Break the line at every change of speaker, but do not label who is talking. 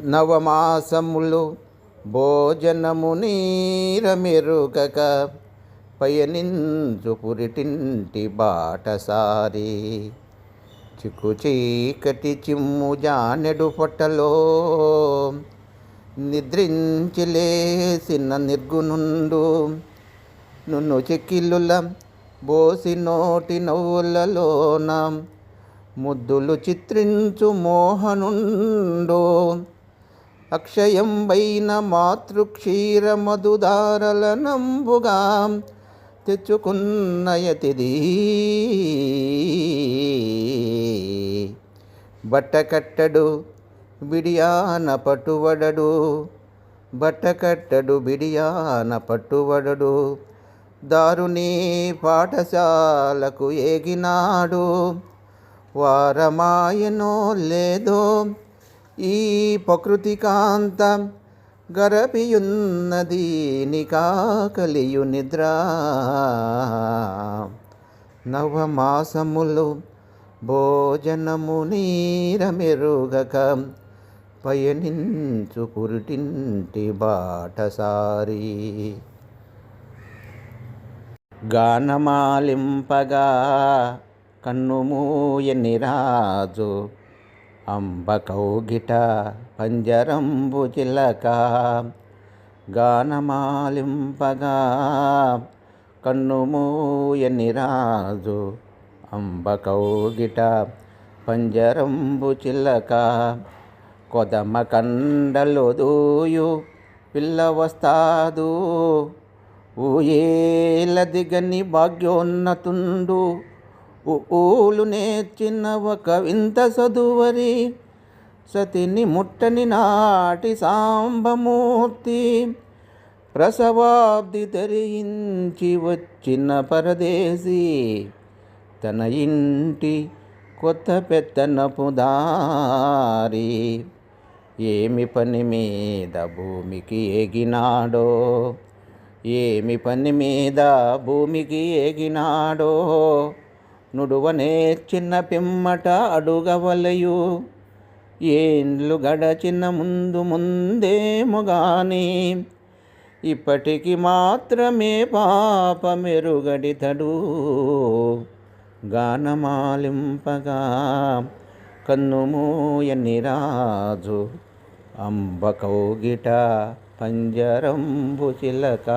నవమాసములు భోజనము నీరమెరుగక పయనించు పురిటింటి బాటసారి. చిక్కు చీకటి చిమ్ము జానెడు పొట్టలో నిద్రించి లేసిన నిర్గునుండు నున్ను చెక్కిల్లుల బోసి నోటి నవ్వులలోన ముద్దులు చిత్రించు మోహనుండు అక్షయం వైన మాతృక్షీర మధుదారల నంబుగా బట్టకట్టడు బిడియాన పట్టువడడు బట్టకట్టడు బిడియాన పట్టువడడు. దారుని పాఠశాలకు ఏగినాడు వారమాయనో లేదో ఈ ప్రకృతి కాంత గరపియున్నది నికాకలియు నిద్ర. నవమాసములు భోజనము నీరమెరుగక పయనించు పురిటింటి బాటసారి. గానమాలింపగా కన్నుమూయని రాజు అంబ కౌగిట పంజరంబు చిలక గానమాలింపగా కన్నుమూయని రాజు అంబ కౌగిట పంజరంబు చిలక కొదమ కండలు దూయు పిల్ల వస్తాదు. ఊయేల దిగని భాగ్యోన్నతుండు. ఊలు నేర్చిన ఒక వింత సదువరి సతిని ముట్టని నాటి సాంబమూర్తి ప్రసవాబ్ది ధరించి వచ్చిన పరదేశి తన ఇంటి కొత్త పెత్తనపు దారి ఏమి పని మీద భూమికి ఎగినాడో ఏమి పని మీద భూమికి ఎగినాడో నుడువనే చిన్న పిమ్మట అడుగవలయు. ఏండ్లు గడచిన ముందు ముందేమోగాని ఇప్పటికి మాత్రమే పాప మెరుగడితడు గానమాలింపగా కన్నుమూయని రాజు. అంబ కౌగిట పంజరంబు చిలక.